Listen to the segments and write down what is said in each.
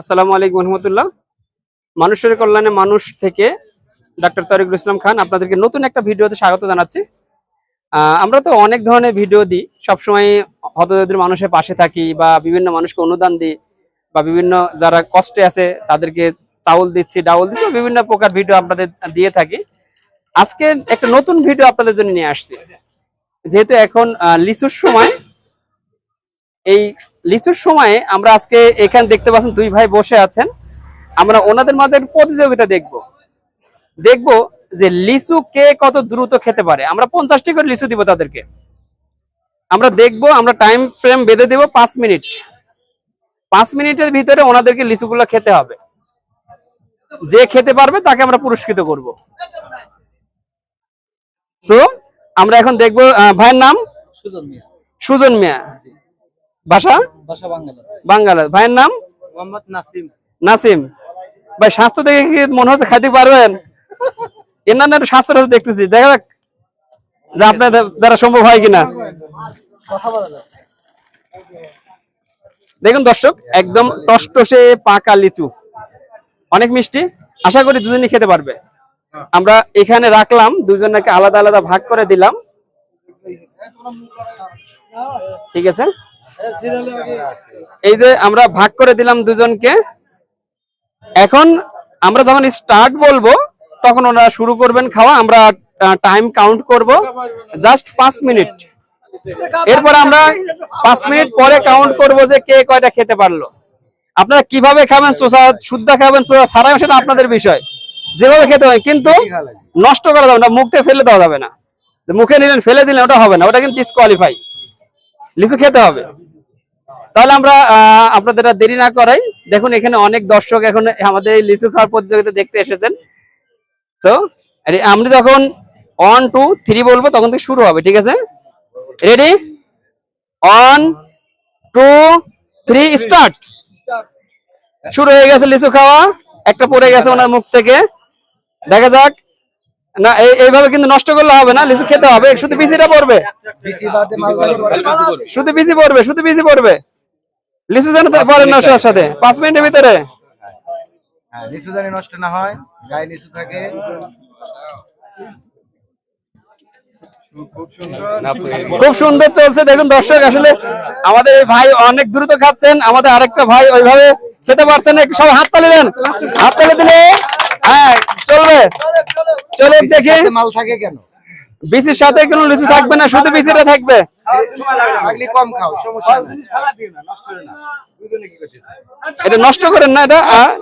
আসসালামু আলাইকুম রহমতুল্লাহ। মানুষের কল্যাণে মানুষ থেকে ডাক্তার তরিকুল ইসলাম খান আপনাদেরকে নতুন একটা ভিডিওতে স্বাগত জানাচ্ছি। আমরা তো অনেক ধরনের ভিডিও দিই, সবসময় হতদরিদ্র মানুষের পাশে থাকি বা বিভিন্ন মানুষকে অনুদান দিই বা বিভিন্ন যারা কষ্টে আছে তাদেরকে চাউল দিচ্ছি, ডাউল দিচ্ছি বিভিন্ন প্রকার ভিডিও আপনাদের দিয়ে থাকি। আজকে একটা নতুন ভিডিও আপনাদের জন্য নিয়ে আসছি। যেহেতু এখন লিচুর সময় এই লিচুর সময়ে আমরা আজকে এখানে দেখতে পাচ্ছেন দুই ভাই বসে আছেন। আমরা ওনাদের মাঝে প্রতিযোগিতা দেখব। দেখব যে লিচু কে কত দ্রুত খেতে পারে। আমরা পঞ্চাশটি করে লিচু দিব তাদেরকে। আমরা দেখব আমরা টাইম ফ্রেম বেঁধে দেব পাঁচ মিনিট। পাঁচ মিনিটের ভিতরে ওনাদেরকে লিচুগুলো খেতে হবে। যে খেতে পারবে তাকে আমরা পুরস্কৃত করব। সো আমরা এখন দেখব ভাইয়ের নাম? সুজন মিয়া। সুজন মিয়া। বাসা? বাঙ্গালা ভাইয়ের নাম? মোহাম্মদ নাসিম। নাসিম। ভাই স্বাস্থ্য দেখে কি মনে হচ্ছে খাইতে পারবেন? এনার একটু স্বাস্থ্যটা দেখতেছি। দেখা যাক যে আপনার দ্বারা সম্ভব হয় কিনা। দেখুন দর্শক একদম টসটসে পাকা লিচু। অনেক মিষ্টি। আশা করি দুজনই খেতে পারবে। আমরা এখানে রাখলাম দুজনকে আলাদা আলাদা ভাগ করে দিলাম। ঠিক আছে? এই যে আমরা ভাগ করে দিলাম দুজনকে, এখন আমরা যখন স্টার্ট বলব, তখন ওনারা শুরু করবেন খাওয়া, আমরা টাইম কাউন্ট করব জাস্ট পাঁচ মিনিট এরপর আমরা পাঁচ মিনিট পরে কাউন্ট করব যে কে কয়টা খেতে পারল। আপনারা কীভাবে খাবেন চোষা শুদ্ধ খাবেন চোষা সারা সেটা আপনাদের বিষয়। যেভাবে খেতে হয়, কিন্তু নষ্ট করা যাবে না, মুখতে ফেলে দেওয়া যাবে না। মুখে নিলেন, ফেলে দিলেন, ওটা হবে না, ওটা কিন্তু ডিসকোয়ালিফাই লিচু খেতে হবে। তাহলে আমরা আহ, আপনাদের আর দেরি না করাই। দেখুন এখানে অনেক দর্শক এখন আমাদের এই লিচু খাওয়ার প্রতিযোগিতা দেখতে এসেছেন। তো আমরা যখন ওয়ান টু থ্রি বলব তখন থেকে শুরু হবে ঠিক আছে? Ready one two three start শুরু হয়ে গেছে লিচু খাওয়া। একটা পড়ে গেছে ওনার মুখ থেকে। দেখা যাক। না এই- এইভাবে কিন্তু নষ্ট করলে হবে না লিচু খেতে হবে। শুধু বিচিটা পড়বে। বিসি শুধু বিচি পড়বে শুধু বিচি পড়বে। লিচু যেন পড়ে না সাথে। পাঁচ মিনিটের ভিতরে। হ্যাঁ লিচু জানি নষ্ট না হয় গায়ে লিচু থাকে। খুব সুন্দর চলছে দেখুন দর্শক আসলে আমাদের এই ভাই অনেক দ্রুত খাচ্ছেন আমাদের আরেকটা ভাই ওইভাবে খেতে পারছেন না। সব হাত তালি দেন। হাত তালি দিলে হ্যাঁ চলবে। চলে দেখি। মাল থাকে কেন? বিচির সাথে কোনো লিচু থাকবে না শুধু বিচিটা থাকবে। এটা নষ্ট করেন না এটা?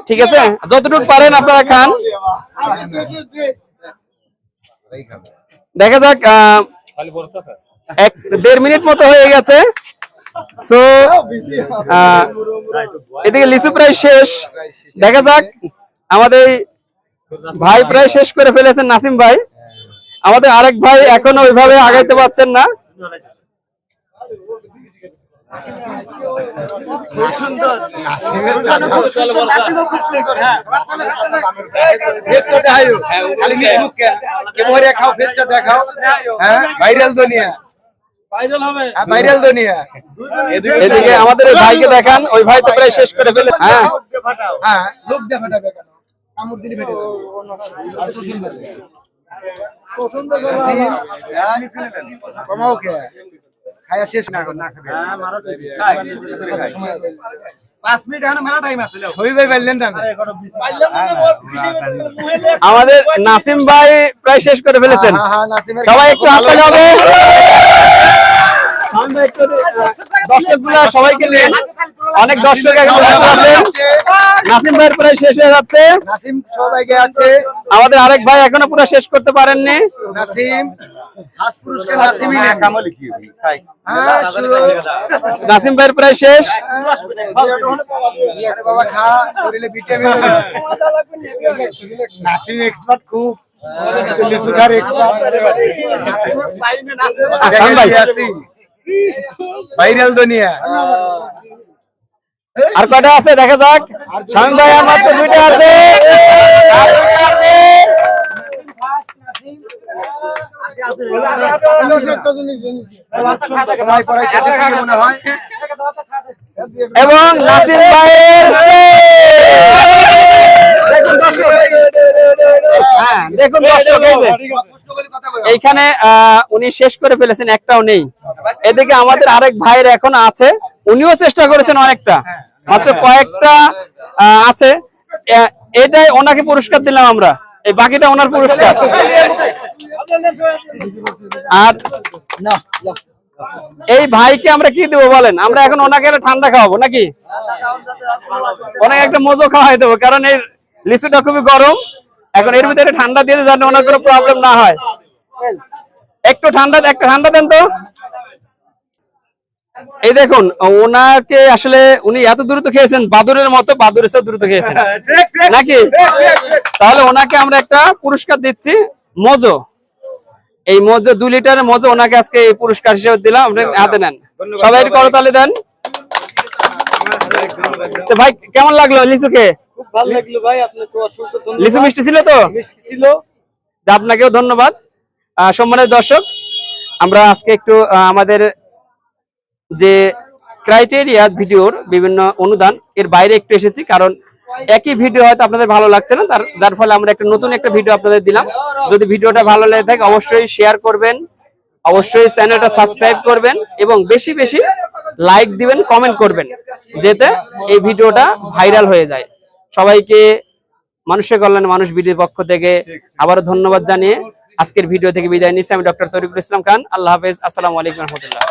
ঠিক আছে। যতটুকু পারেন আপনারা খান। দেখা যাক এক দেড় মিনিট মতো হয়ে গেছে। সো এদিকে লিচু প্রায় শেষ। দেখা যাক, আমাদের ভাই প্রায় শেষ করে ফেলেছেন নাসিম ভাই। আমাদের আরেক ভাই এখনও ওইভাবে আগাইতে পারছেন না। এদিকে আমাদের ভাইকে দেখান ওই ভাই তো প্রায় শেষ করে ফেলে হ্যাঁ। হ্যাঁ, লোক দিলে খায়া শেষ না না পাঁচ মিনিট এখন মেলা টাইম আছে হই ভাই পারলেন না। আমাদের নাসিম ভাই প্রায় শেষ করে ফেলেছেন। হ্যাঁ, হ্যাঁ, সবাই একটু হাত হবে। দর্শকগুলা সবাইকে নিয়ে অনেক দর্শক এখন আছেন। নাসিম ভাইয়ের প্রায় শেষ হয়ে যাচ্ছে। নাসিম সবাইকে আছে। আমাদের আরেক ভাই এখনও পুরো শেষ করতে পারেননি। নাসিম হ্যাঁ নাসিম ভাইয়ের প্রায় শেষ। বাবা খা শরীরে ভিটামিন নাসিম এক্সপার্ট খুব। ভাইরাল দুনিয়া। আর কটা আছে? দেখা যাক। স্বামী ভাই আর দুইটা আছে। এবং নাসির ভাইয়ের হ্যাঁ, দেখুন এইখানে উনি শেষ করে ফেলেছেন একটাও নেই। এদিকে আমাদের আরেক ভাইয়ের এখন আছে। উনিও চেষ্টা করেছেন অনেকটা। মাত্র কয়েকটা আছে। এটাই ওনাকে পুরস্কার দিলাম আমরা। এই বাকিটা ওনার পুরস্কার। আর এই ভাইকে আমরা কি দেবো বলেন? আমরা এখন ওনাকে একটা ঠান্ডা খাওয়াবো নাকি? ওনাকে একটা মজো খাওয়াই দেবো, কারণ এই লিচুটা খুবই গরম। এখন এর ভিতরে ঠান্ডা দিয়ে যাতে ওনার কোনো প্রবলেম না হয়। একটু ঠান্ডা, একটা ঠান্ডা দেন তো। এই দেখুন ওনাকে আসলে উনি এত দ্রুত খেয়েছেন বাদুরের মতো বাদুরের চেয়েও দ্রুত খেয়েছেন। নাকি? তাহলে ওনাকে আমরা একটা পুরস্কার দিচ্ছি মজো। এই মজো দুই লিটারের মজো ওনাকে আজকে এই পুরস্কার হিসেবে দিলাম আপনি হাতে নেন। সবাই একটু করতালি দেন। তো ভাই কেমন লাগল লিচু খেয়ে খুব ভালো লাগল ভাই আপনাকে অসংখ্য ধন্যবাদ। লিচু মিষ্টি ছিল তো? মিষ্টি ছিল। আপনাকেও ধন্যবাদ। আহ, সম্মানিত দর্শক আমরা আজকে একটু আহ, আমাদের যে ক্রাইটেরিয়া ভিডিওর বিভিন্ন অনুদান এর বাইরে একটু এসেছি, কারণ একই ভিডিও হয়তো আপনাদের ভালো লাগছে না, তার, যার ফলে আমরা একটা নতুন একটা ভিডিও আপনাদের দিলাম। যদি ভিডিওটা ভালো লেগে থাকে, অবশ্যই শেয়ার করবেন, অবশ্যই চ্যানেলটা সাবস্ক্রাইব করবেন, এবং বেশি বেশি লাইক দিবেন কমেন্ট করবেন, যেতে এই ভিডিওটা ভাইরাল হয়ে যায়। সবাইকে মানুষের কল্যাণ মানুষ বিডির পক্ষ থেকে আবারও ধন্যবাদ জানিয়ে আজকের ভিডিও থেকে বিদায় নিচ্ছি। আমি ডক্টর তরিকুল ইসলাম খান, আল্লাহ হাফেজ, আসসালামু আলাইকুম রহমতুল্লাহ।